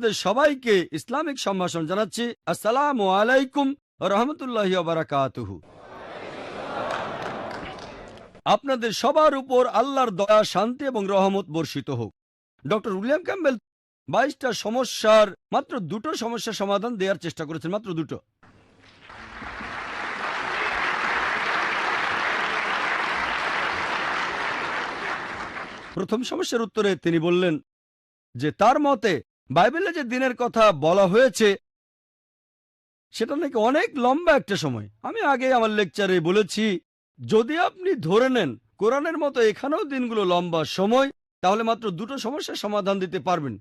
আপনাদের সবাইকে ইসলামিক সম্ভাষণ জানাচ্ছি। আসসালামু আলাইকুম রহমতুল্লাহ বারাকাতুহু। আপনাদের সবার উপর আল্লাহর দয়া, শান্তি এবং রহমত বর্ষিত হোক। ডক্টর উইলিয়াম ক্যাম্বেল বাইশটা সমস্যার মাত্র দুটো সমস্যার সমাধান দেওয়ার চেষ্টা করেছেন, মাত্র দুটো। প্রথম সমস্যার উত্তরে তিনি বললেন যে, তার মতে বাইবেলে যে দিনের কথা বলা হয়েছে, সেটা নাকি অনেক লম্বা একটা সময়। আমি আগে আমার লেকচারে বলেছি, যদি আপনি ধরে নেন কোরআনের মতো এখানেও দিনগুলো লম্বা সময়, তাহলে মাত্র দুটো সমস্যার সমাধান দিতে পারবেন।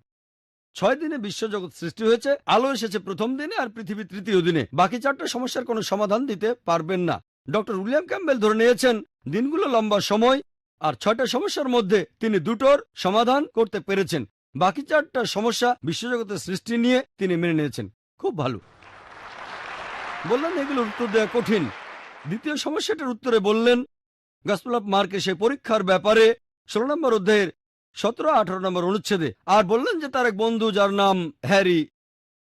ছয় দিনে বিশ্বজগৎ সৃষ্টি হয়েছে, আলো এসেছে প্রথম দিনে আর পৃথিবী তৃতীয় দিনে। বাকি চারটা সমস্যার কোনো সমাধান দিতে পারবেন না। ডক্টর উইলিয়াম ক্যাম্বেল ধরে নিয়েছেন, দিনগুলো লম্বা সময়, আর ছয়টা সমস্যার মধ্যে তিনি দুটোর সমাধান করতে পেরেছেন। বাকি চারটা সমস্যা বিশ্বজগতের সৃষ্টি নিয়ে তিনি মেনে নিয়েছেন। খুব ভালো। বললেন, এগুলোর উত্তর দেওয়া কঠিন। দ্বিতীয় সমস্যাটার উত্তরে বললেন, গাছপাল অফ মার্কে সে পরীক্ষার ব্যাপারে ষোলো নম্বর অধ্যায়ের সতেরো, আঠারো নম্বর অনুচ্ছেদে। আর বললেন যে, তার এক বন্ধু, যার নাম হ্যারি।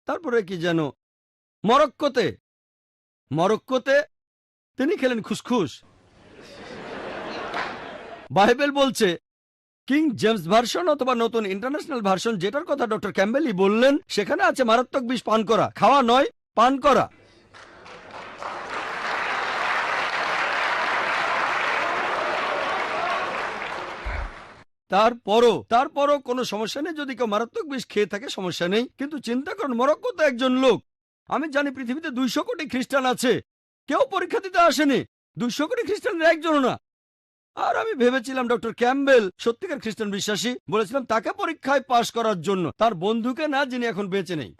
তারপরে কি যেন, মরক্কোতে। মরক্কোতে? তিনি খেলেন খুসখুস। বাইবেল বলছে কিং জেমস ভার্সন অথবা নতুন ইন্টারন্যাশনাল ভার্সন, যেটার কথা ডক্টর ক্যাম্বেলি বললেন, সেখানে আছে মারাত্মক বিষ পান করা। খাওয়া নয়, পান করা। তারপরও তারপরও কোনো সমস্যা নেই, যদি কেউ মারাত্মক বিষ খেয়ে থাকে, সমস্যা নেই। কিন্তু চিন্তা করুন, মরক্কো তো একজন লোক। আমি জানি পৃথিবীতে দুইশো কোটি খ্রিস্টান আছে। কেউ পরীক্ষা দিতে আসেনি। দুইশো কোটি খ্রিস্টানের একজনও না। আর আমি ভেবেছিলাম ডক্টর ক্যাম্বেল সত্যিকার খ্রিস্টান বিশ্বাসী, বলেছিলাম তাকে পরীক্ষায় পাশ করার জন্য। তার বন্ধুকে না, যিনি এখন বেঁচে নেই।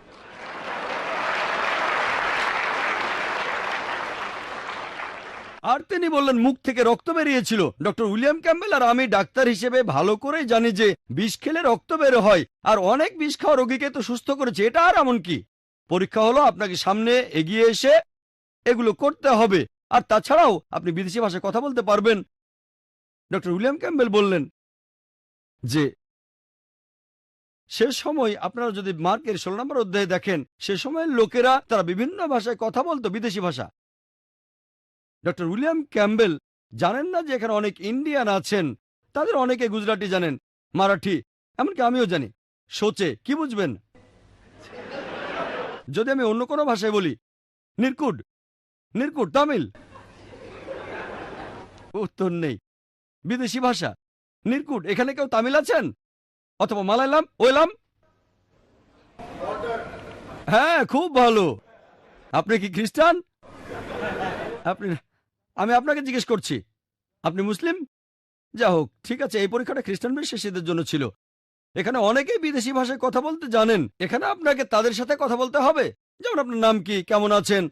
আর তিনি বললেন, মুখ থেকে রক্ত বেরিয়েছিল। ডক্টর উইলিয়াম ক্যাম্বেল আর আমি ডাক্তার হিসেবে ভালো করেই জানি যে, বিষ খেলে রক্ত বের হয়, আর অনেক বিষ খাওয়া রোগীকে তো সুস্থ করেছে। এটা আর এমন কি? পরীক্ষা হলো, আপনাকে সামনে এগিয়ে এসে এগুলো করতে হবে। আর তাছাড়াও, আপনি বিদেশি ভাষায় কথা বলতে পারবেন। ডক্টর উইলিয়াম ক্যাম্বেল বললেন যে সে সময় আপনারা যদি মার্কের ষোলো নম্বর অধ্যায়ে দেখেন, সে সময়ের লোকেরা, তারা বিভিন্ন ভাষায় কথা বলতো বিদেশি ভাষা। ডক্টর উইলিয়াম ক্যাম্বেল জানেন না যে এখানে অনেক ইন্ডিয়ান আছেন? তাদের অনেকে গুজরাটি জানেন, মারাঠি, এমনকি আমিও জানি। সোচে, কি বুঝবেন? যদি আমি অন্য কোনো ভাষায় বলি, নির্কুট নির্কুট, তামিল। উত্তর নেই। বিদেশি ভাষা। নির্কুট, এখানে কেউ তামিল আছেন? অথবা মালায়ালাম, ওয়েলাম? হ্যাঁ খুব ভালো। আপনি কি খ্রিস্টান? আপনি, আমি আপনাকে জিজ্ঞেস করছি। আপনি মুসলিম? যা হোক, ঠিক আছে, এই পরীক্ষাটা খ্রিস্টান বিশ্বাসীদের জন্য ছিল। এখানে অনেকেই বিদেশি ভাষায় কথা বলতে জানেন। এখানে আপনাকে তাদের সাথে কথা বলতে হবে। যেমন আপনার নাম কি, কেমন আছেন?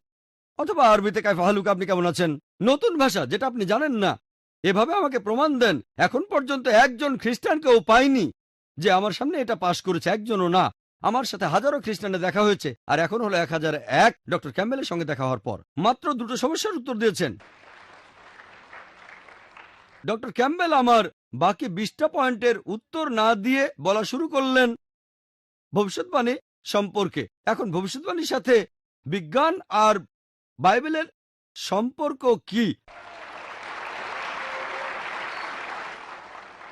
অথবা আরবিতে কাইফা হালুক, আপনি কেমন আছেন? নতুন ভাষা, যেটা আপনি জানেন না। এভাবে আমাকে প্রমাণ দেন, এখন পর্যন্ত একজন খ্রিস্টানকেও পাইনি। যে আমার সামনে এটা পাশ করেছে, একজনও না। আমার সাথে হাজারো খ্রিস্টানে দেখা হয়েছে, আর এখন হলো এক হাজার এক। ডক্টর ক্যাম্বেলের সঙ্গে দেখা হওয়ার পর। মাত্র দুটো সমস্যার উত্তর দিয়েছেন। ডক্টর ক্যাম্বেল আমার বাকি বিশটা পয়েন্টের উত্তর না দিয়ে বলা শুরু করলেন ভবিষ্যৎবাণী সম্পর্কে। এখন ভবিষ্যৎবাণীর সাথে বিজ্ঞান আর বাইবেলের সম্পর্ক কি?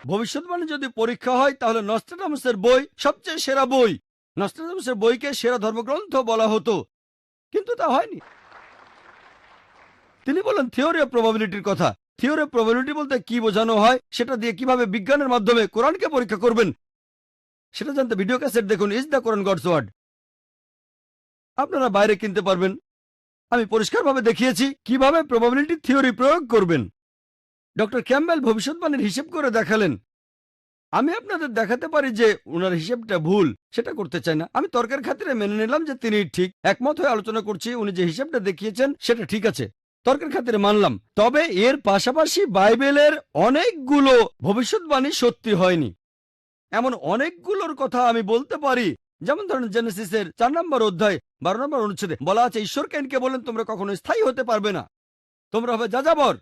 ভবিষ্যৎবাণী যদি পরীক্ষা হয়, তাহলে নস্ট্রাডামসের বই সবচেয়ে সেরা বই। নস্ট্রাডামসের বইকে সেরা ধর্মগ্রন্থ বলা হতো। কিন্তু তা হয়নি। তিনি বলেন, থিওরি অফ প্রবাবিলিটির কথা। থিওরি অফ প্রবাবিলিটি বলতে কি বোঝানো হয়, সেটা দিয়ে কীভাবে বিজ্ঞানের মাধ্যমে কোরআনকে পরীক্ষা করবেন, সেটা জানতে ভিডিও ক্যাসেট দেখুন, is the Quran God's word? আপনারা বাইরে কিনতে পারবেন। আমি পরিষ্কারভাবে দেখিয়েছি কীভাবে প্রবাবিলিটি থিওরি প্রয়োগ করবেন। ডক্টর ক্যাম্বেল ভবিষ্যৎবাণীর হিসেব করে দেখালেন। আমি আপনাদের দেখাতে পারি যে ওনার হিসেবটা ভুল, সেটা করতে চাই না। আমি তর্কের খাতিরে মেনে নিলাম যে তিনি ঠিক একমত হয়ে আলোচনা করছি, উনি যে হিসেবটা দেখিয়েছেন, সেটা ঠিক আছে। তর্কের খাতিরে মানলাম, তবে এর পাশাপাশি বাইবেলের অনেকগুলো ভবিষ্যৎবাণী সত্যি হয়নি। এমন অনেকগুলোর কথা আমি বলতে পারি, যেমন ধরেন জেনেসিসের চার নম্বর অধ্যায়, বারো নম্বর অনুচ্ছেদে বলা আছে ঈশ্বর কেনকে বলেন, তোমরা কখনো স্থায়ী হতে পারবে না। তোমরা হবে যাযাবর।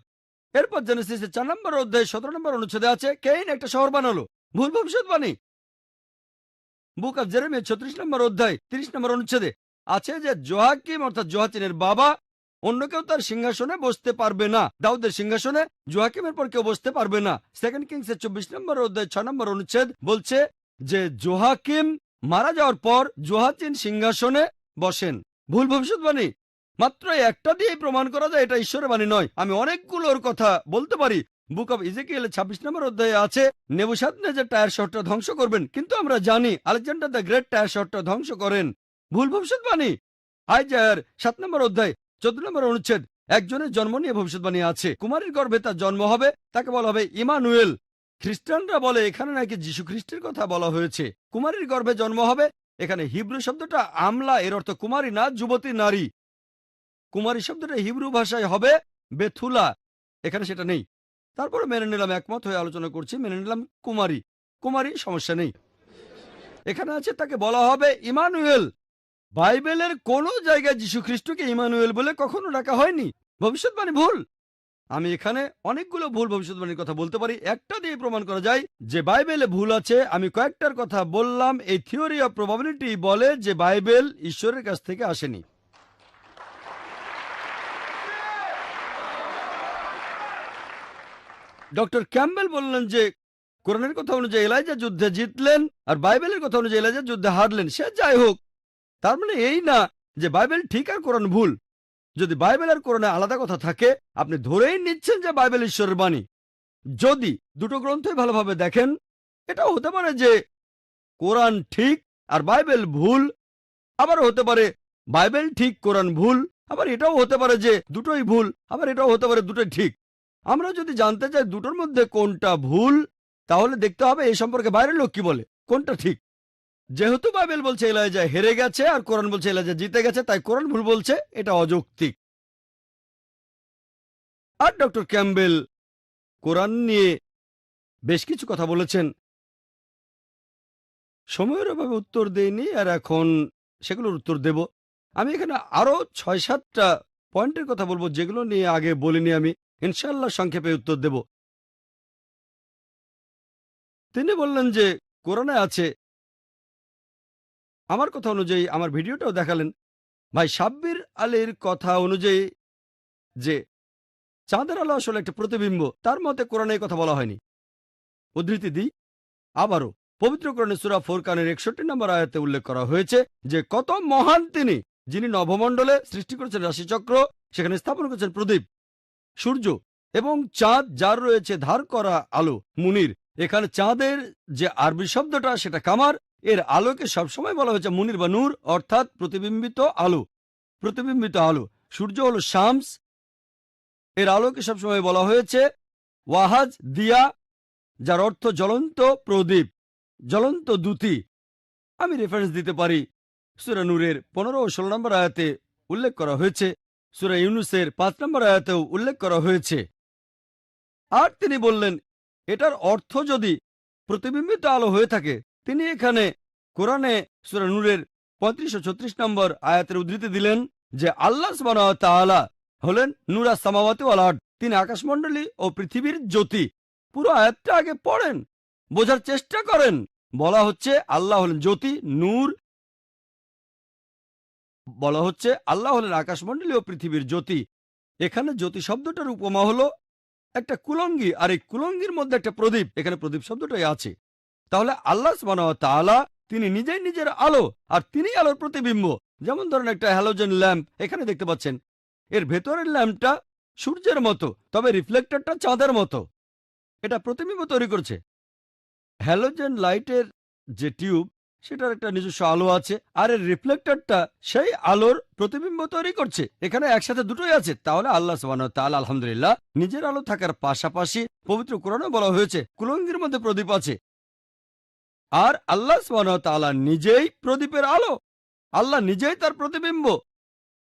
এরপর জেনেসিসের চার নম্বর অধ্যায় সতেরো নম্বর অনুচ্ছেদে আছে, কেইন একটা শহর বানালো। ভুল ভবিষ্যৎবাণী বুক অফ জেরেমিয়া ছত্রিশ নম্বর অধ্যায় তিরিশ নম্বর অনুচ্ছেদে আছে যে জোহাকিম অর্থাৎ জোহাচিনের বাবা অন্য কেউ তার সিংহাসনে বসতে পারবে না। দাউদের সিংহাসনে জোহাকিমের পর কেউ বসতে পারবে না। সেকেন্ড কিংস এর চব্বিশ নম্বর অধ্যায় ছয় নম্বর অনুচ্ছেদ বলছে যে জোহাকিম মারা যাওয়ার পর জোহাচিন সিংহাসনে বসেন। ভুল ভবিষ্যৎবাণী মাত্র একটা দিয়ে প্রমাণ করা যায়, এটা ঈশ্বরের বাণী নয়। আমি অনেকগুলোর কথা বলতে পারি। বুক অব ইজেকিয়েল ছাব্বিশ নম্বর অধ্যায়ে আছে নেবুসাদ যে টায়ার শহরটা ধ্বংস করবেন, কিন্তু আমরা জানি আলেকজান্ডার দ্য গ্রেট টায়ার শহরটা ধ্বংস করেন। ভুল ভবিষ্যৎবাণী আইজায়ার সাত নম্বর অধ্যায়, চোদ্দ নম্বর অনুচ্ছেদ, একজনের জন্ম নিয়ে ভবিষ্যৎবাণী আছে। কুমারীর গর্ভে তার জন্ম হবে, তাকে বলা হবে ইমানুয়েল। খ্রিস্টানরা বলে, এখানে নাকি যীশু খ্রিস্টের কথা বলা হয়েছে। কুমারীর গর্ভে জন্ম হবে, এখানে হিব্রু শব্দটা আমলা, এর অর্থ কুমারী না, যুবতী নারী। কুমারী শব্দটা হিব্রু ভাষায় হবে বেথুলা। এখানে সেটা নেই। তারপরে মেনে নিলাম একমত হয়ে আলোচনা করছি। মেনে নিলাম কুমারী। কুমারী, সমস্যা নেই। এখানে আছে, তাকে বলা হবে ইমানুয়েল। বাইবেলের কোনো জায়গায় যীশু খ্রিস্টকে ইমানুয়েল বলে কখনো ডাকা হয়নি। ভবিষ্যৎবাণী ভুল। আমি এখানে অনেকগুলো ভুল ভবিষ্যৎবাণীর কথা বলতে পারি। একটা দিয়ে প্রমাণ করা যায় যে বাইবেলে ভুল আছে। আমি কয়েকটার কথা বললাম। এই থিওরি অফ প্রবাবিলিটি বলে যে বাইবেল ঈশ্বরের কাছ থেকে আসেনি। ডক্টর ক্যাম্বেল বললেন যে, কোরআনের কথা অনুযায়ী এলাইজা যুদ্ধে জিতলেন আর বাইবেলের কথা অনুযায়ী এলাইজা যুদ্ধে হারলেন। সে যাই হোক, তার মানে এই না যে বাইবেল ঠিক আর কোরআন ভুল। যদি বাইবেল আর কোরআনে আলাদা কথা থাকে, আপনি ধরেই নিচ্ছেন যে বাইবেল ঈশ্বরের বাণী। যদি দুটো গ্রন্থই ভালোভাবে দেখেন, এটাও হতে পারে যে কোরআন ঠিক আর বাইবেল ভুল আবার হতে পারে বাইবেল ঠিক, কোরআন ভুল, আবার এটাও হতে পারে যে দুটোই ভুল, আবার এটাও হতে পারে দুটোই ঠিক। আমরা যদি জানতে চাই দুটোর মধ্যে কোনটা ভুল, তাহলে দেখতে হবে এই সম্পর্কে বাইরের লোক কি বলে। কোনটা ঠিক? যেহেতু বাইবেল বলছে এলাইজা হেরে গেছে আর কোরআন বলছে এলাইজা জিতে গেছে, তাই কোরআন ভুল বলছে, এটা অযৌক্তিক। আর ডক্টর ক্যাম্বেল কোরআন নিয়ে বেশ কিছু কথা বলেছেন। সময়ের অভাবে উত্তর দেয়নি আর এখন সেগুলোর উত্তর দেব। আমি এখানে আরও ছয় সাতটা পয়েন্টের কথা বলব, যেগুলো নিয়ে আগে বলিনি আমি। ইনশাল্লাহ সংক্ষেপে উত্তর দেব। তিনি বললেন যে, কোরআনে আছে, আমার কথা অনুযায়ী, আমার ভিডিওটাও দেখালেন। ভাই, সাব্বির আলীর কথা অনুযায়ী যে, চাঁদের আলো আসলে একটা প্রতিবিম্ব, তার মতে কোরআনে কথা বলা হয়নি। উদ্ধৃতি দিই, আবারও, পবিত্র কোরআনে সুরা ফোরকানের একষট্টি নম্বর আয়াতে উল্লেখ করা হয়েছে যে, কত মহান তিনি, যিনি নভমণ্ডলে সৃষ্টি করেছেন রাশিচক্র, সেখানে স্থাপন করেছেন প্রদীপ। সূর্য এবং চাঁদ যার রয়েছে ধার করা আলো, মুনির। এখানে চাঁদের যে আরবি শব্দটা, সেটা কামার। এর আলোকে সবসময় বলা হয়েছে মুনির বা নূর, অর্থাৎ প্রতিবিম্বিত আলো। প্রতিবিম্বিত আলো। সূর্য হল শামস। এর আলোকে সবসময় বলা হয়েছে ওয়াহাজ, দিয়া, যার অর্থ জ্বলন্ত প্রদীপ, জ্বলন্ত দ্যুতি আমি রেফারেন্স দিতে পারি। সুরা নূরের পনেরো ও ষোলো নম্বর আয়াতে উল্লেখ করা হয়েছে সুরা ইউনুসের পাঁচ নম্বর আয়াতেও উল্লেখ করা হয়েছে। আর তিনি বললেন, এটার অর্থ যদি প্রতিবিম্বিত আলো হয়ে থাকে, তিনি এখানে কোরআনে সুরা নূরের পঁয়ত্রিশ ও ছত্রিশ নম্বর আয়াতের উদ্ধৃতি দিলেন যে আল্লাহ তাআলা হলেন নুরা সামাওয়াতি ওয়াল তিনি আকাশমণ্ডলী ও পৃথিবীর জ্যোতি। পুরো আয়াতটা আগে পড়েন, বোঝার চেষ্টা করেন। বলা হচ্ছে আল্লাহ হলেন জ্যোতি, নূর বলা হচ্ছে, আল্লাহ হলেন আকাশমণ্ডলী ও পৃথিবীর জ্যোতি। এখানে জ্যোতি শব্দটার উপমা হলো একটা কুলঙ্গি, আর এই কুলঙ্গির মধ্যে একটা প্রদীপ। এখানে প্রদীপ শব্দটাই আছে। তাহলে আল্লাহ তাআলা তিনি নিজেই নিজের আলো, আর তিনি আলোর প্রতিবিম্ব। যেমন ধরেন একটা হ্যালোজেন ল্যাম্প, এখানে দেখতে পাচ্ছেন, এর ভেতরের ল্যাম্পটা সূর্যের মতো, তবে রিফ্লেক্টরটা চাঁদের মতো। এটা প্রতিবিম্ব তৈরি করছে। হ্যালোজেন লাইটের যে টিউব সেটার একটা নিজস্ব আলো আছে। আর এর রিফ্লেক্টরটা সেই আলোর প্রতিবিম্ব তৈরি করছে। এখানে একসাথে দুটোই আছে। তাহলে আল্লাহ তাআলা আলহামদুলিল্লাহ নিজের আলো থাকার পাশাপাশি পবিত্র কোরআনে বলা হয়েছে, কুলঙ্গির মধ্যে প্রদীপ আছে। আর আল্লাহ তাআলা নিজেই প্রদীপের আলো। আল্লাহ নিজেই তার প্রতিবিম্ব।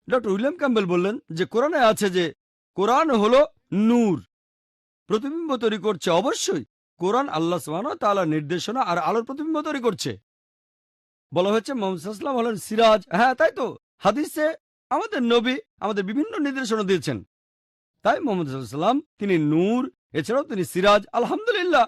ডক্টর উইলিয়াম ক্যাম্বেল বললেন যে, কোরআনে আছে যে, কোরআন হলো নূর। প্রতিবিম্ব তৈরি করছে অবশ্যই। কোরআন আল্লাহ ওয়া নির্দেশনা আর আলোর প্রতিবিম্ব তৈরি করছে। বলা হয়েছে, মোহাম্মদ হলেন সিরাজ। হ্যাঁ তাই তো। হাদিসে আমাদের নবী আমাদের বিভিন্ন নির্দেশনা দিয়েছেন। তাই মোহাম্মদ তিনি নূর, এছাড়াও তিনি সিরাজ, আলহামদুলিল্লাহ।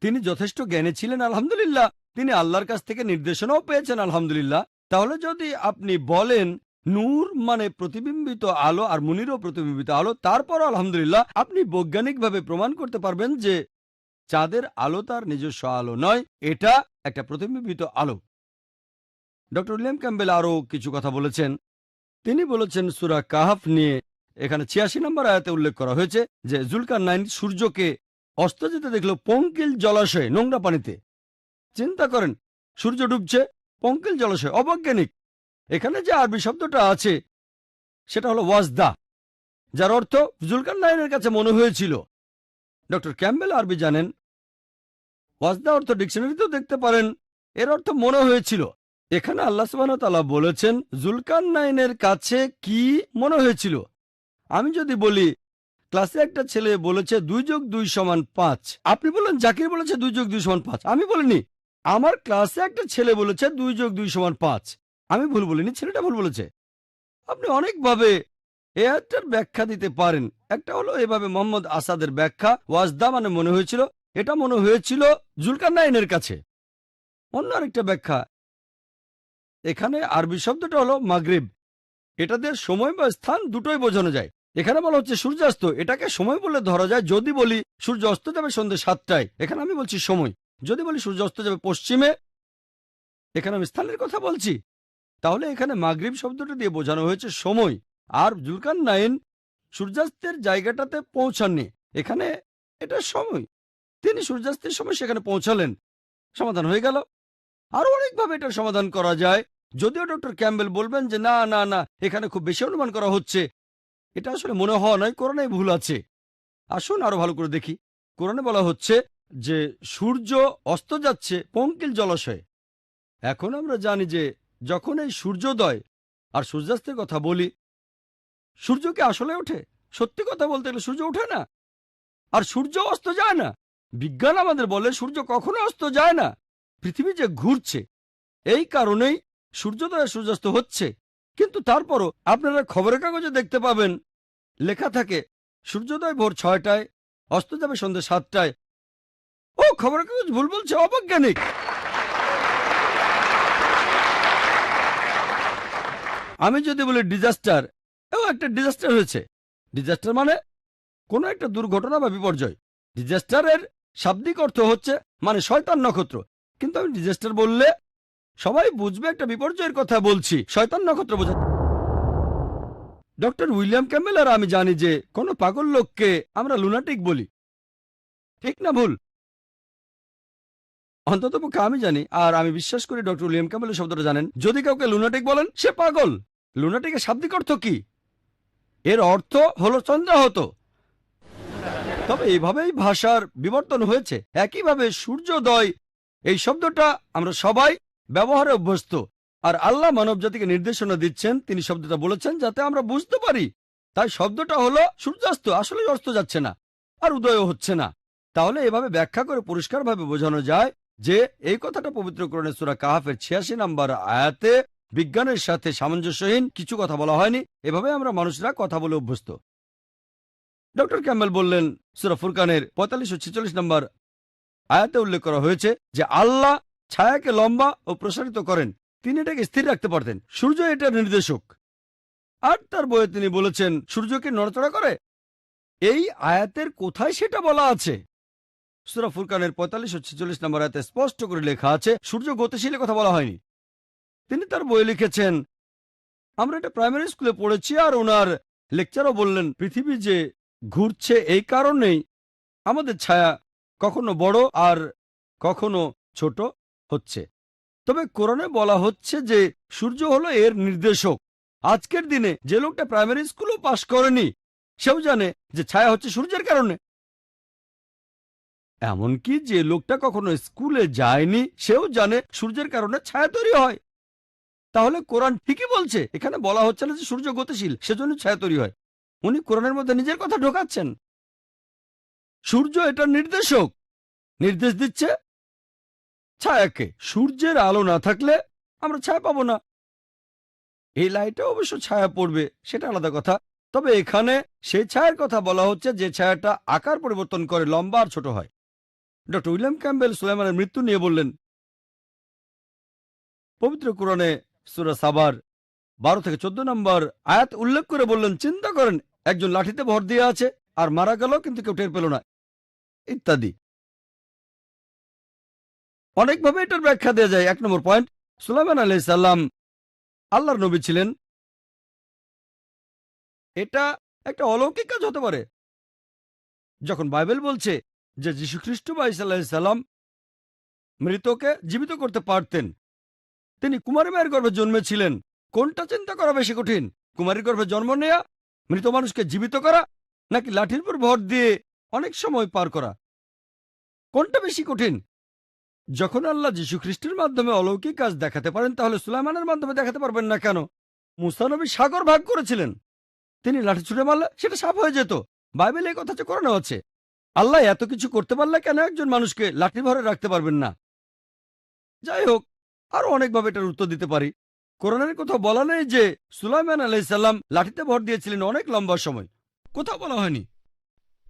তিনি যথেষ্ট জ্ঞানী ছিলেন, আলহামদুলিল্লাহ। তিনি আল্লাহর কাছ থেকে নির্দেশনাও পেয়েছেন, আলহামদুলিল্লাহ। তাহলে যদি আপনি বলেন নূর মানে প্রতিবিম্বিত আলো আর মুনিরও প্রতিবিম্বিত আলো তারপর আলহামদুলিল্লাহ, আপনি বৈজ্ঞানিকভাবে প্রমাণ করতে পারবেন যে চাঁদের আলো তার নিজস্ব আলো নয়, এটা একটা প্রতিবিম্বিত আলো। ডক্টর উইলিয়াম ক্যাম্বেল আরও কিছু কথা বলেছেন। তিনি বলেছেন, সুরা কাহাফ নিয়ে এখানে ছিয়াশি নম্বর আয়াতে উল্লেখ করা হয়েছে যে, জুলকার নাইন সূর্যকে অস্ত যেতে দেখল পঙ্কিল জলাশয়ে, নোংরা পানিতে। চিন্তা করেন, সূর্য ডুবছে, পঙ্কিল জলাশয়, অবৈজ্ঞানিক। এখানে যে আরবি শব্দটা আছে, সেটা হলো ওয়াজদা, যার অর্থ জুলকার নাইনের কাছে মনে হয়েছিল। ডক্টর ক্যাম্বেল আরবি জানেন। ওয়াজদা অর্থ ডিকশনারিতেও দেখতে পারেন। এর অর্থ মনে হয়েছিল। এখানে আল্লাহ সুবাহ বলেছেন জুলকান নাইনের কাছে কি মনে হয়েছিল? আমি যদি বলি, ক্লাসে একটা ছেলে বলেছে, দুই যোগ দুই সমান পাঁচ। আপনি বললেন, জাকির বলেছে দুই যোগ দুই সমান পাঁচ। আমি বলিনি, আমার ক্লাসে একটা ছেলে বলেছে, দুই যোগ দুই সমান পাঁচ। আমি ভুল বলিনি, ছেলেটা ভুল বলেছে। আপনি অনেকভাবে এ ব্যাখ্যা দিতে পারেন। একটা হলো এভাবে মোহাম্মদ আসাদের ব্যাখ্যা ওয়াজদা মানে মনে হয়েছিল, এটা মনে হয়েছিল জুলকার নাইনের কাছে। অন্য আরেকটা ব্যাখ্যা, এখানে আরবি শব্দটা হলো মাগরিব। এটা দিয়ে সময় বা স্থান দুটোই বোঝানো যায়। এখানে বলা হচ্ছে সূর্যাস্ত, এটাকে সময় বলে ধরা যায় যদি বলি সূর্য অস্ত যাবে সন্ধ্যে সাতটায়। এখানে আমি বলছি সময়। যদি বলি সূর্য অস্ত যাবে পশ্চিমে, এখানে আমি স্থানের কথা বলছি। তাহলে এখানে মাগরিব শব্দটা দিয়ে বোঝানো হয়েছে সময়। আর জুলকান নাইন সূর্যাস্তের জায়গাটাতে পৌঁছাননি। এখানে এটা সময়। তিনি সূর্যাস্তের সময় সেখানে পৌঁছালেন। সমাধান হয়ে গেল। আরও অনেকভাবে এটার সমাধান করা যায়। যদিও ডক্টর ক্যাম্বেল বলবেন যে, না না না, এখানে খুব বেশি অনুমান করা হচ্ছে। এটা আসলে মনে হওয়া নয় কোরআনে ভুল আছে। আসুন আরও ভালো করে দেখি। কোরআনে বলা হচ্ছে যে, সূর্য অস্ত যাচ্ছে পঙ্কিল জলাশয়ে। এখন আমরা জানি যে, যখন এই সূর্যোদয়, আর সূর্যাস্তের কথা বলি সূর্য কি আসলে ওঠে? সত্যি কথা বলতে গেলে সূর্য ওঠে না। আর সূর্য অস্ত যায় না। বিজ্ঞান আমাদের বলে সূর্য কখনো অস্ত যায় না। পৃথিবী যে ঘুরছে, এই কারণেই সূর্যোদয় সূর্যাস্ত হচ্ছে। কিন্তু তারপরও আপনারা খবরের কাগজে দেখতে পাবেন। লেখা থাকে, সূর্যোদয় ভোর ছয়টায়, অস্ত যাবে সন্ধ্যে সাতটায়। ও, খবরের কাগজ ভুল বলছে, অবৈজ্ঞানিক। আমি যদি বলি ডিজাস্টার এও একটা ডিজাস্টার হয়েছে। ডিজাস্টার মানে কোনো একটা দুর্ঘটনা বা বিপর্যয়। ডিজাস্টারের শাব্দিক অর্থ হচ্ছে মানে শয়তান নক্ষত্র। কিন্তু আমি ডিজাস্টার বললে সবাই বুঝবে একটা বিপর্যয়ের কথা বলছি। শয়তান নক্ষত্র বোঝা ডক্টর উইলিয়াম ক্যাম্বেল আর আমি জানি যে কোনো পাগল লোককে আমরা লুনাটিক বলি। ঠিক না ভুল? অন্তত পক্ষে আমি জানি, আর আমি বিশ্বাস করি ডক্টর উইলিয়াম ক্যাম্বেল শব্দটা জানেন। যদি কাউকে লুনাটিক বলেন, সে পাগল। লুনাটিকের শাব্দিক অর্থ কি? এর অর্থ হলো চন্দ্রাহত তবে এইভাবেই ভাষার বিবর্তন হয়েছে। একইভাবে সূর্যোদয়, এই শব্দটা আমরা সবাই ব্যবহারে অভ্যস্ত। আর আল্লাহ মানব জাতিকে নির্দেশনা দিচ্ছেন, তিনি শব্দটা বলেছেন যাতে আমরা বুঝতে পারি। তাই শব্দটা হলো সূর্যাস্ত আসলে অস্ত যাচ্ছে না, আর উদয়ও হচ্ছে না। তাহলে এভাবে ব্যাখ্যা করে পরিষ্কারভাবে বোঝানো যায় যে, এই কথাটা পবিত্র করণে সুরা কাহাফের ছিয়াশি নাম্বার আয়াতে বিজ্ঞানের সাথে সামঞ্জস্যহীন কিছু কথা বলা হয়নি। এভাবে আমরা মানুষরা কথা বলে অভ্যস্ত। ডক্টর ক্যাম্বেল বললেন, সুরা ফুরকানের পঁয়তাল্লিশ ছেচল্লিশ নম্বর আয়াতে উল্লেখ করা হয়েছে যে, আল্লাহ ছায়াকে লম্বা ও প্রসারিত করেন। তিনি এটাকে স্থির রাখতে পারতেন। সূর্য এটার নির্দেশক। আর তার বইয়ে তিনি বলেছেন, সূর্যকে নড়াচড়া করে? এই আয়াতের কোথায় সেটা বলা আছে? সুরা ফুরকানের পঁয়তাল্লিশ ও ছেচল্লিশ নম্বর আয়াতে স্পষ্ট করে লেখা আছে, সূর্য গতিশীলের কথা বলা হয়নি। তিনি তার বই লিখেছেন। আমরা এটা প্রাইমারি স্কুলে পড়েছি আর ওনার লেকচারও বললেন, পৃথিবী যে ঘুরছে এই কারণেই আমাদের ছায়া কখনো বড় আর কখনো ছোট হচ্ছে। তবে কোরআনে বলা হচ্ছে যে সূর্য হলো এর নির্দেশক। আজকের দিনে যে লোকটা প্রাইমারি স্কুলও পাশ করেনি, সেও জানে যে ছায়া হচ্ছে সূর্যের কারণে। এমনকি যে লোকটা কখনো স্কুলে যায়নি, সেও জানে সূর্যের কারণে ছায়া তৈরি হয়। তাহলে কোরআন ঠিকই বলছে। এখানে বলা হচ্ছে না যে সূর্য গতিশীল, সেজন্য ছায়া তৈরি হয়। উনি কোরআনের মধ্যে নিজের কথা ঢোকাচ্ছেন। সূর্য এটা নির্দেশক। নির্দেশ দিচ্ছে ছায়াকে। সূর্যের আলো না থাকলে আমরা ছায়া পাবো না। এই লাইটে অবশ্য ছায়া পড়বে, সেটা আলাদা কথা। তবে এখানে সেই ছায়ার কথা বলা হচ্ছে যে ছায়াটা আকার পরিবর্তন করে লম্বা আর ছোট হয়। ডক্টর উইলিয়াম ক্যাম্বেল সুলাইমানের মৃত্যু নিয়ে বললেন, পবিত্র কোরআনে সুরা সাবার, বারো থেকে চোদ্দ নম্বর আয়াত উল্লেখ করে বললেন, চিন্তা করেন, একজন লাঠিতে ভর দিয়ে আছে আর মারা গেল, কিন্তু কেউ টের পেল না। ইত্যাদি। অনেকভাবে এটার ব্যাখ্যা দেওয়া যায়। এক নম্বর পয়েন্ট, সুলাইমান আলাইসাল্লাম আল্লাহর নবী ছিলেন। এটা একটা অলৌকিক কাজ হতে পারে। যখন বাইবেল বলছে যে যীশু খ্রিস্ট বা সাল্লাম মৃতকে জীবিত করতে পারতেন তিনি কুমারী মায়ের গর্ভে জন্মেছিলেন। কোনটা চিন্তা করা বেশি কঠিন? কুমারীর গর্ভে জন্ম নেয়া, মৃত মানুষকে জীবিত করা, নাকি লাঠির উপর ভর দিয়ে অনেক সময় পার করা? কোনটা বেশি কঠিন? যখন আল্লাহ যীশু খ্রিস্টের মাধ্যমে অলৌকিক কাজ দেখাতে পারেন, তাহলে সুলাইমানের মাধ্যমে দেখাতে পারবেন না কেন? মুসানবী সাগর ভাগ করেছিলেন। তিনি লাঠি ছুটে মারলে সেটা সাফ হয়ে যেত। বাইবেলে এই কথা যে করানো আছে। আল্লাহ এত কিছু করতে পারলে কেন একজন মানুষকে লাঠি ভরে রাখতে পারবেন না? যাই হোক আরও অনেকভাবে এটার উত্তর দিতে পারি। কোরআনের কোথাও বলা নেই যে সুলাইমান আলাইসাল্লাম লাঠিতে ভর দিয়েছিলেন অনেক লম্বা সময়। কোথাও বলা হয়নি।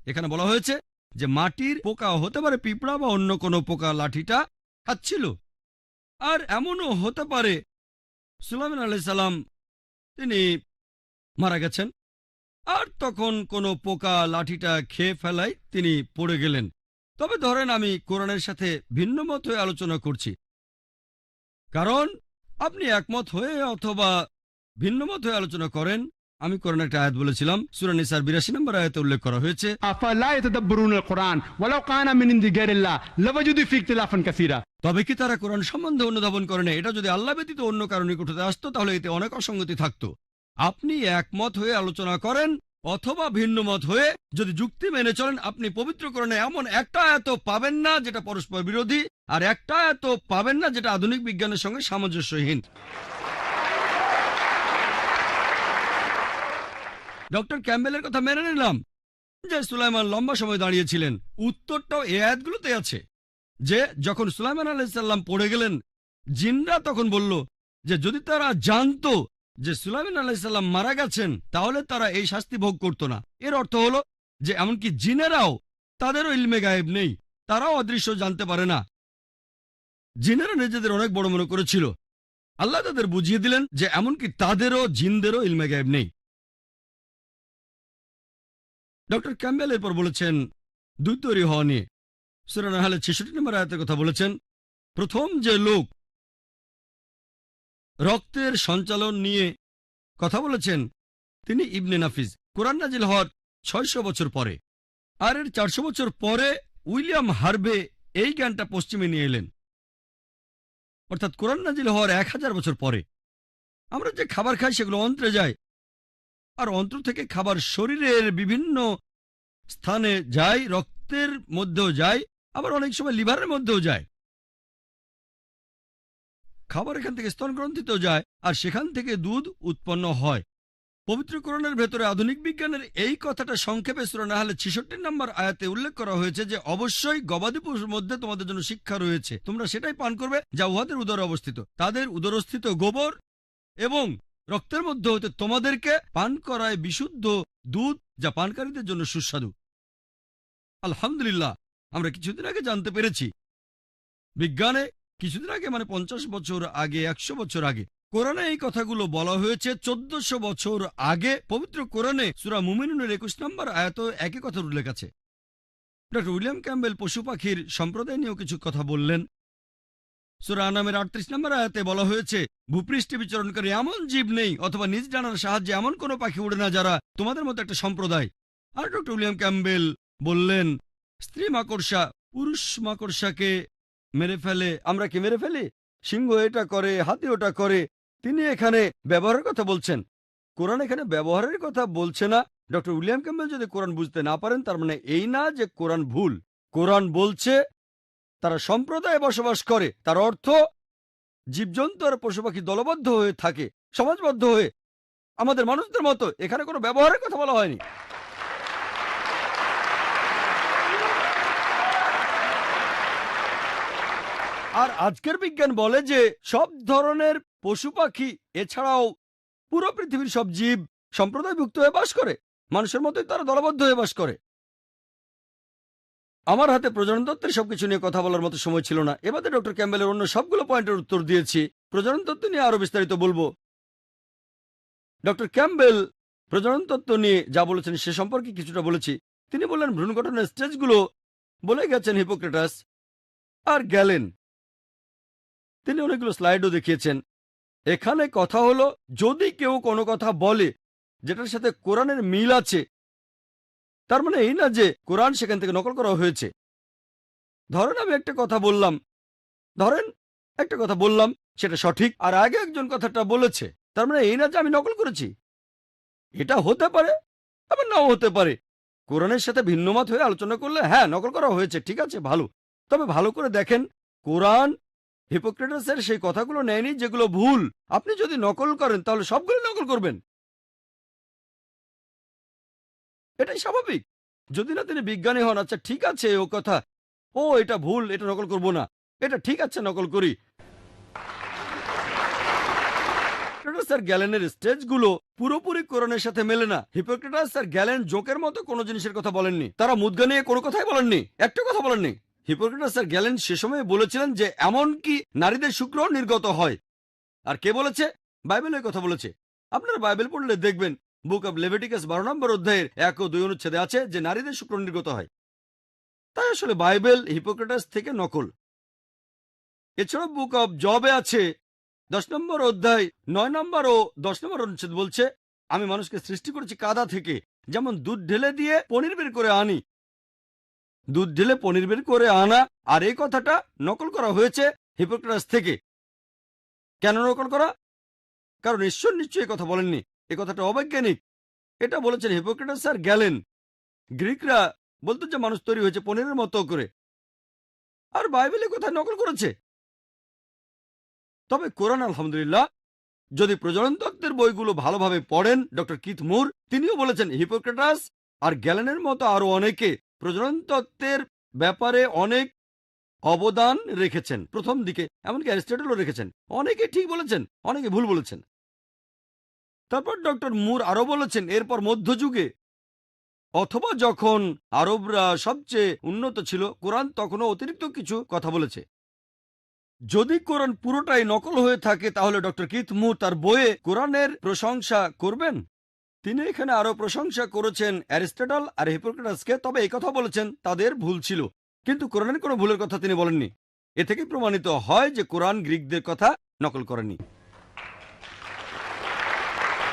এখানে বলা হয়েছে যে মাটির পোকা হতে পারে পিঁপড়া বা অন্য কোনো পোকা লাঠিটা খাচ্ছিল। আর এমনও হতে পারে সুলাইমান আলাইসাল্লাম তিনি মারা গেছেন। আর তখন কোনো পোকা লাঠিটা খেয়ে ফেলায় তিনি পড়ে গেলেন। তবে ধরেন আমি কোরআনের সাথে ভিন্ন মত হয়ে আলোচনা করছি। কারণ আপনি একমত হয়ে অথবা ভিন্নমত হয়ে আলোচনা করেন। আমি কোরআন একটা আয়াত বলেছিলাম সুরানি নিসার বিরাশি নম্বর আয়াতে উল্লেখ করা হয়েছে তবে কি তারা কোরআন সম্বন্ধে অনুধাবন করে না এটা যদি আল্লাহ ব্যতীত অন্য কারণে কোঠাতে আসতো তাহলে এতে অনেক অসঙ্গতি থাকতো। আপনি একমত হয়ে আলোচনা করেন অথবা ভিন্ন মত হয়ে যদি যুক্তি মেনে চলেন, আপনি পবিত্র কোরআনে এমন একটা এত পাবেন না যেটা পরস্পর বিরোধী, আর একটা এত পাবেন না যেটা আধুনিক বিজ্ঞানের সঙ্গে সামঞ্জস্যহীন। ডক্টর ক্যাম্বেলের কথা মেনে নিলাম যে সুলাইমান লম্বা সময় দাঁড়িয়েছিলেন। উত্তরটাও এ আয়াতগুলোতে আছে। যে যখন সুলাইমান আলাইসাল্লাম পড়ে গেলেন, জিনরা তখন বলল যে যদি তারা জানতো যে সুলাইমান আলাইসাল্লাম মারা গেছেন, তাহলে তারা এই শাস্তি ভোগ করতো না। এর অর্থ হলো যে এমনকি জিনেরাও তাদেরও ইলমে গায়েব নেই, তারাও অদৃশ্য জানতে পারে না। জিনেরা নিজেদের অনেক বড় মনে করেছিল। আল্লাহ তাদের বুঝিয়ে দিলেন যে এমনকি তাদেরও, জিনদেরও ইলমে গায়েব নেই। ডক্টর ক্যাম্বেল এরপর বলেছেন, দুই তৈরি হওয়া নিয়ে। সুরান হালে ছেষট্টি নম্বর আয়াতের কথা বলেছেন, প্রথম যে লোক রক্তের সঞ্চালন নিয়ে কথা বলেছেন তিনি ইবনে নাফিজ কোরআন নাজিল হওয়ার ছয়শো বছর পরে। আর এর চারশো বছর পরে উইলিয়াম হার্বে এই জ্ঞানটা পশ্চিমে নিয়ে এলেন। অর্থাৎ কোরআন নাজিল হওয়ার এক হাজার বছর পরে। আমরা যে খাবার খাই সেগুলো অন্ত্রে যায়। আর অন্ত্র থেকে খাবার শরীরের বিভিন্ন স্থানে যায়, রক্তের মধ্যেও যায়, আবার অনেক সময় লিভারের মধ্যেও যায়। খাবার এখান থেকে স্তন গ্রন্থিতেও যায় আর সেখান থেকে দুধ উৎপন্ন হয়। পবিত্রকরণের ভেতরে আধুনিক বিজ্ঞানের এই কথাটা সংক্ষেপে সুরানা হলে ছেষট্টি নম্বর আয়াতে উল্লেখ করা হয়েছে যে, অবশ্যই গবাদি পশুর মধ্যে তোমাদের জন্য শিক্ষা রয়েছে। তোমরা সেটাই পান করবে যা উহাদের উদরে অবস্থিত। তাদের উদরস্থিত গোবর এবং রক্তের মধ্যে হতে তোমাদেরকে পান করায় বিশুদ্ধ দুধ যা পানকারীদের জন্য সুস্বাদু। আলহামদুলিল্লাহ, আমরা কিছুদিন আগে জানতে পেরেছি। বিজ্ঞানে কিছুদিন আগে মানে পঞ্চাশ বছর আগে, একশো বছর আগে, কোরআনে এই কথাগুলো বলা হয়েছে। চোদ্দশো বছর আগে পবিত্র কোরআনে সুরা মুমিনুনের একুশ নম্বর আয়াত একই কথার উল্লেখ আছে। ডক্টর উইলিয়াম ক্যাম্বেল পশু পাখির সম্প্রদায় নিয়েও কিছু কথা বললেন। সুরা নামের আটত্রিশ নম্বর আয়াতে বলা হয়েছে, ভূপৃষ্ঠে বিচরণকারী এমন জীব নেই, অথবা নিজ ডানার সাহায্যে এমন কোনো পাখি উড়ে না যারা তোমাদের মতো একটা সম্প্রদায়। আর ডক্টর উইলিয়াম ক্যাম্বেল বললেন, স্ত্রী মাকড়সা, পুরুষ মাকড়সাকে মেরে ফেলে, আমরা কি মেরে ফেলি? সিংহ এটা করে, হাতি ওটা করে, তিনি এখানে ব্যবহারের কথা বলছেন। কোরআন এখানে ব্যবহারের কথা বলছে না। ডক্টর উইলিয়াম ক্যাম্বেল যদি কোরআন বুঝতে না পারেন, তার মানে এই না যে কোরআন ভুল। কোরআন বলছে, তারা সম্প্রদায়ে বসবাস করে, তার অর্থ জীবজন্তু আর পশু পাখি দলবদ্ধ হয়ে থাকে, সমাজবদ্ধ হয়ে। আমাদের মানুষদের মতো, এখানে কোনো ব্যবহারের কথা বলা হয়নি। আর আজকের বিজ্ঞান বলে যে সব ধরনের পশু পাখি, এছাড়াও পুরো পৃথিবীর সব জীব সম্প্রদায়ভুক্ত হয়ে বাস করে। মানুষের মতোই তারা দলবদ্ধ হয়ে বাস করে। আমার হাতে প্রজনন তত্ত্বের সবকিছু নিয়ে কথা বলার মতো সময় ছিল না। এবারে ডক্টর ক্যাম্বেলের অন্য সবগুলো পয়েন্টের উত্তর দিয়েছি। প্রজনন তত্ত্ব নিয়ে আরও বিস্তারিত বলব। ডক্টর ক্যাম্বেল প্রজনন তত্ত্ব নিয়ে যা বলেছেন সে সম্পর্কে কিছুটা বলেছি। তিনি বললেন ভ্রূণ গঠনের স্টেজগুলো বলে গেছেন হিপোক্রেটাস আর গেলেন তিনি অনেকগুলো স্লাইডও দেখিয়েছেন। এখানে কথা হলো, যদি কেউ কোনো কথা বলে যেটার সাথে কোরআনের মিল আছে, তার মানে এই না যে কোরআন সেখান থেকে নকল করা হয়েছে। ধরেন আমি একটা কথা বললাম, ধরেন একটা কথা বললাম, সেটা সঠিক, আর আগে একজন কথাটা বলেছে, তার মানে এই না যে আমি নকল করেছি। এটা হতে পারে, আবার নাও হতে পারে। কোরআনের সাথে ভিন্নমত হয়ে আলোচনা করলে হ্যাঁ নকল করা হয়েছে, ঠিক আছে, ভালো। তবে ভালো করে দেখেন, কোরআন হিপোক্রেটাসের সেই কথাগুলো নেয়নি যেগুলো ভুল। আপনি যদি নকল করেন, তাহলে সবগুলো নকল করবেন। এটাই স্বাভাবিক। যদি না তিনি বিজ্ঞানী হন আচ্ছা ঠিক আছে, ও কথা, ও, এটা ভুল, এটা নকল করব না। এটা ঠিক আছে, নকল করি। হিপোক্রেটাস আর গ্যালেনের স্টেজগুলো পুরোপুরি কোরআনের সাথে মেলে না। হিপোক্রেটাস আর গ্যালেন জোকের মতো কোনো জিনিসের কথা বলেননি। তারা মুদ্গা নিয়ে কোনো কথাই বলেননি। একটা কথা বলেননি। হিপোক্রেটাস আর গ্যালেন সে সময় বলেছিলেন যে, এমন কি নারীদের শুক্র নির্গত হয়? আর কে বলেছে? বাইবেল এই কথা বলেছে। আপনারা বাইবেল পড়লে দেখবেন বুক অব লেভেটিকাস বারো নম্বর অধ্যায়ের এক ও দুই অনুচ্ছেদে আছে যে, নারীদের শুক্র নির্গত হয়। তাই আসলে বাইবেল হিপোক্রেটাস থেকে নকল। এছাড়াও বুক অব জবে আছে, দশ নম্বর অধ্যায়, নয় নম্বর ও দশ নম্বর অনুচ্ছেদ বলছে, আমি মানুষকে সৃষ্টি করেছি কাদা থেকে, যেমন দুধ ঢেলে দিয়ে পনির বের করে আনি দুধ ঢেলে পনির বের করে আনা, আর এই কথাটা নকল করা হয়েছে হিপোক্রেটাস থেকে। কেন নকল করা? কারণ ঈশ্বর নিশ্চয়ই কথা বলেননি। এ কথাটা অবৈজ্ঞানিক। এটা বলেছেন হিপোক্রেটাস আর গ্যালেন। গ্রিকরা বলতো যে মানুষ তৈরি হয়েছে পনিরের মতো করে। আর বাইবেলে কোথায় নকল করেছে? তবে কোরআন, আলহামদুলিল্লাহ, যদি প্রজনন তত্ত্বের বইগুলো ভালোভাবে পড়েন ডক্টর কিথ মুর, তিনিও বলেছেন হিপোক্রেটাস আর গ্যালেনের মতো আরও অনেকে প্রজনন তত্ত্বের ব্যাপারে অনেক অবদান রেখেছেন। প্রথম দিকে, এমনকি অ্যারিস্টটলও রেখেছেন। অনেকে ঠিক বলেছেন, অনেকে ভুল বলেছেন। তারপর ডক্টর মুর আরও বলেছেন, এরপর মধ্যযুগে, অথবা যখন আরবরা সবচেয়ে উন্নত ছিল, কোরআন তখনও অতিরিক্ত কিছু কথা বলেছে। যদি কোরআন পুরোটাই নকল হয়ে থাকে, তাহলে ডক্টর কিথ মুর তার বইয়ে কোরআনের প্রশংসা করবেন? তিনি এখানে আরও প্রশংসা করেছেন অ্যারিস্টটল আর হিপোক্রেটাসকে, তবে এই কথা বলেছেন, তাদের ভুল ছিল। কিন্তু কোরআনের কোনো ভুলের কথা তিনি বলেননি। এ থেকে প্রমাণিত হয় যে কোরআন গ্রিকদের কথা নকল করেনি।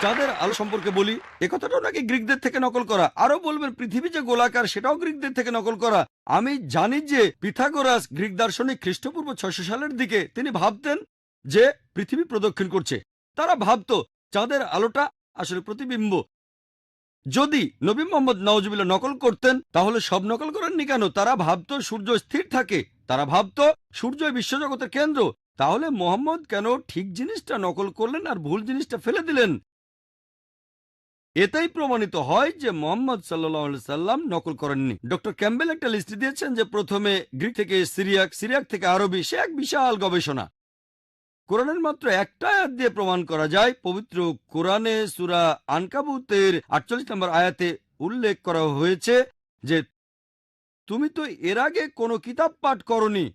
চাঁদের আলো সম্পর্কে বলি, এ কথাটাও নাকি গ্রিকদের থেকে নকল করা। আরও বলবেন, পৃথিবী যে গোলাকার, সেটাও গ্রিকদের থেকে নকল করা। আমি জানি যে পিথাগোরাস গ্রিক দার্শনিক খ্রিস্টপূর্ব ছয়শো সালের দিকে তিনি ভাবতেন যে পৃথিবী প্রদক্ষিণ করছে। তারা ভাবতো চাঁদের আলোটা আসলে প্রতিবিম্ব। যদি নবী মোহাম্মদ নওয়াজবিল্লা নকল করতেন, তাহলে সব নকল করেননি কেন? তারা ভাবত সূর্য স্থির থাকে। তারা ভাবত সূর্য বিশ্বজগতের কেন্দ্র। তাহলে মোহাম্মদ কেন ঠিক জিনিসটা নকল করলেন আর ভুল জিনিসটা ফেলে দিলেন? এটাই প্রমাণিত হয় যে মোহাম্মদ সাল্লাহ সাল্লাম নকল করেননি। ডক্টর ক্যাম্বেল একটা লিস্ট দিয়েছেন যে প্রথমে গ্রিক থেকে সিরিয়াক সিরিয়াক থেকে আরবি, সে এক বিশাল গবেষণা। কোরআনের মাত্র একটা আয়াত দিয়ে প্রমাণ করা যায়। পবিত্র কোরআনে সুরা আনকাবুতের আটচল্লিশ নম্বর আয়াতে উল্লেখ করা হয়েছে যে, তুমি তো এর আগে কোনো কিতাব পাঠ করনি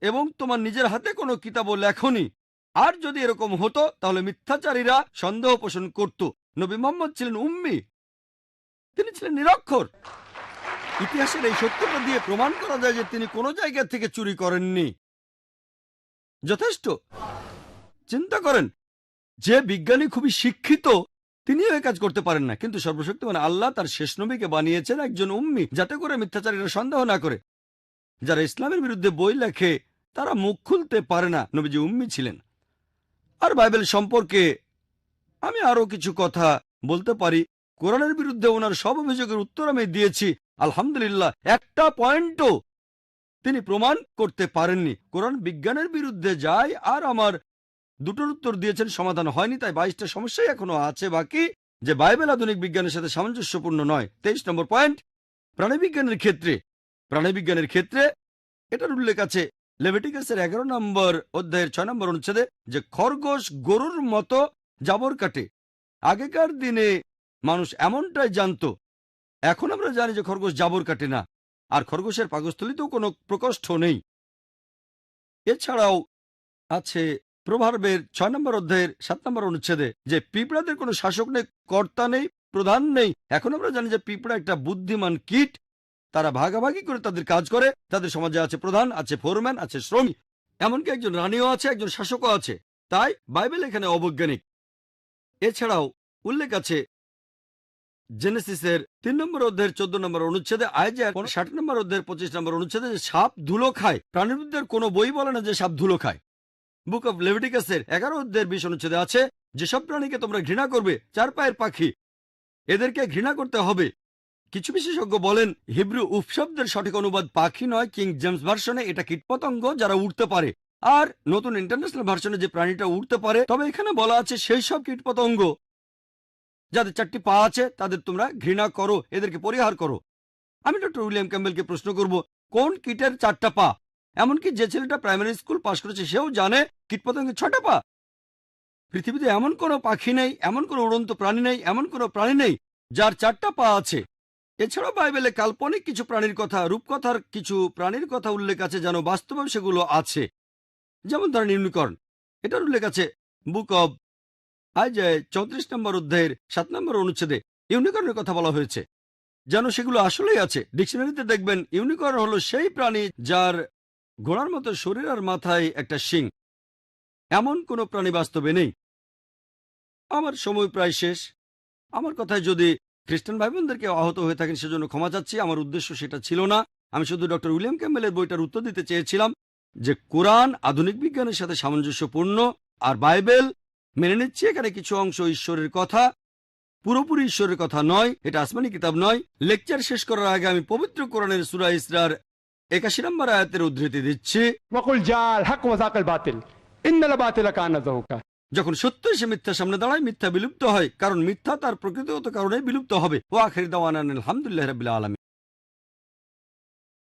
এবং তোমার নিজের হাতে কোনো কিতাবও লেখনি। আর যদি এরকম হতো, তাহলে মিথ্যাচারীরা সন্দেহ পোষণ করত। নবী মোহাম্মদ ছিলেন উম্মি। তিনি ছিলেন নিরক্ষর। ইতিহাসের এই সত্যটা দিয়ে প্রমাণ করা যায় যে তিনি কোনো জায়গা থেকে চুরি করেননি। যথেষ্ট। চিন্তা করেন, যে বিজ্ঞানী খুবই শিক্ষিত, তিনিও এই কাজ করতে পারেন না। কিন্তু সর্বশক্তিমান আল্লাহ তার শেষ নবীকে বানিয়েছেন একজন উম্মি, যাতে করে মিথ্যাচারীরা সন্দেহ না করে। যারা ইসলামের বিরুদ্ধে বই লেখে, তারা মুখ খুলতে পারে না, নবীজি উম্মি ছিলেন। আর বাইবেল সম্পর্কে আমি আরও কিছু কথা বলতে পারি। কোরআনের বিরুদ্ধে ওনার সব অভিযোগের উত্তর আমি দিয়েছি। আলহামদুলিল্লাহ, একটা পয়েন্টও তিনি প্রমাণ করতে পারেননি। কোরআন বিজ্ঞানের বিরুদ্ধে যায় আর আমার দুটোর উত্তর দিয়েছেন, সমাধান হয়নি, তাই বাইশটা সমস্যাই এখনও আছে। বাকি, যে বাইবেল আধুনিক বিজ্ঞানের সাথে সামঞ্জস্যপূর্ণ নয়, তেইশ নম্বর পয়েন্ট, প্রাণীবিজ্ঞানের ক্ষেত্রে প্রাণীবিজ্ঞানের ক্ষেত্রে এটার উল্লেখ আছে, লেভিটিকাসের এগারো নম্বর অধ্যায়ের ছয় নম্বর অনুচ্ছেদে যে খরগোশ গরুর মতো জাবর কাটে। আগেকার দিনে মানুষ এমনটাই জানত, এখন আমরা জানি যে খরগোশ জাবর কাটে না, আর খরগোশের পাকস্থলিতেও কোনো প্রকোষ্ঠ নেই। এছাড়াও আছে প্রভার্বের ছয় নম্বর অধ্যায়ের সাত নম্বর অনুচ্ছেদে যে পিঁপড়াদের কোনো শাসক নেই, কর্তা নেই, প্রধান নেই, এখন আমরা জানি যে পিঁপড়া একটা বুদ্ধিমান কীট। তারা ভাগাভাগি করে তাদের কাজ করে, তাদের সমাজে আছে প্রধান, আছে ফোরম্যান, আছে শ্রমিক। এমনকি একজন রানীও আছে, একজন শাসকও আছে। তাই বাইবেল এখানে অবৈজ্ঞানিক। এছাড়াও উল্লেখ আছে জেনেসিসের তিন নম্বর অধ্যায়ের চোদ্দ নম্বর অনুচ্ছেদে আয়জা ষাট নম্বর অধ্যায়ের পঁচিশ নম্বর অনুচ্ছেদে সাপ ধুলো খায়। প্রাণীবিদ্যার কোনো বই বলে না যে সাপ ধুলো খায়। বুক অব লেভিটিকাসের এগারো অধ্যায়ের বিশ অনুচ্ছেদে আছে, যেসব প্রাণীকে তোমরা ঘৃণা করবে, চার পায়ের পাখি, এদেরকে ঘৃণা করতে হবে। কিছু বিশেষজ্ঞ বলেন, হিব্রু উপশব্দের সঠিক অনুবাদ পাখি নয়, কিং জেমস ভার্সনে এটা কীটপতঙ্গ যারা উঠতে পারে। আর নতুন ইন্টারন্যাশনাল ভার্সনে যে প্রাণীটা উঠতে পারে, তবে এখানে বলা আছে সেই সব কীটপতঙ্গ। যাদের চারটি পা আছে, তাদের তোমরা ঘৃণা করো, এদেরকে পরিহার করো। আমি ডক্টর উইলিয়াম ক্যাম্বেলকে প্রশ্ন করব, কোন কীটের চারটা পা? এমনকি যে ছেলেটা প্রাইমারি স্কুল পাশ করেছে, সেও জানে কীটপতঙ্গের ছটা পা। পৃথিবীতে এমন কোনো পাখি নেই, এমন কোনো উড়ন্ত প্রাণী নেই, এমন কোনো প্রাণী নেই যার চারটা পা আছে। এছাড়াও বাইবেলে কাল্পনিক কিছু প্রাণীর কথা, রূপকথার কিছু প্রাণীর কথা উল্লেখ আছে যেন বাস্তবে সেগুলো আছে। যেমন ধরেন ইউনিকর্ন, এটার উল্লেখ আছে বুক অব আইজায় চৌত্রিশ নম্বর অধ্যায়ের সাত নম্বর অনুচ্ছেদে ইউনিকর্নের কথা বলা হয়েছে। যেন সেগুলো আসলেই আছে। ডিকশনারিতে দেখবেন ইউনিকর্ন হলো সেই প্রাণী যার ঘোড়ার মতো শরীর আর মাথায় একটা শিং। এমন কোনো প্রাণী বাস্তবে নেই। আমার সময় প্রায় শেষ। আমার কথায় যদি খ্রিস্টান ভাই বোনদেরকে আহত হয়ে থাকেন সেজন্য ক্ষমা চাচ্ছি। আমার উদ্দেশ্য সেটা ছিল না। আমি শুধু ডক্টর উইলিয়াম ক্যাম্বেলের বইটার উত্তর দিতে চেয়েছিলাম যে কোরআন আধুনিক বিজ্ঞানের সাথে সামঞ্জস্যপূর্ণ আর বাইবেল মেনে নিচ্ছি এখানে কিছু অংশ ঈশ্বরের কথা। পুরোপুরি ঈশ্বরের কথা নয়, এটা আসমানি কিতাব নয়। লেকচার শেষ করার আগে আমি পবিত্র কোরআনের সুরা ইসরার একাশি নম্বর আয়াতের উদ্ধৃতি দিচ্ছি। যখন সত্য সে মিথ্যা সামনে দাঁড়ায় মিথ্যা বিলুপ্ত হয়। কারণ মিথ্যা তার প্রকৃতিগত কারণে বিলুপ্ত হবে। ও আখের দাওয়ান আলহামদুলিল্লাহ রবিল্লা আলমী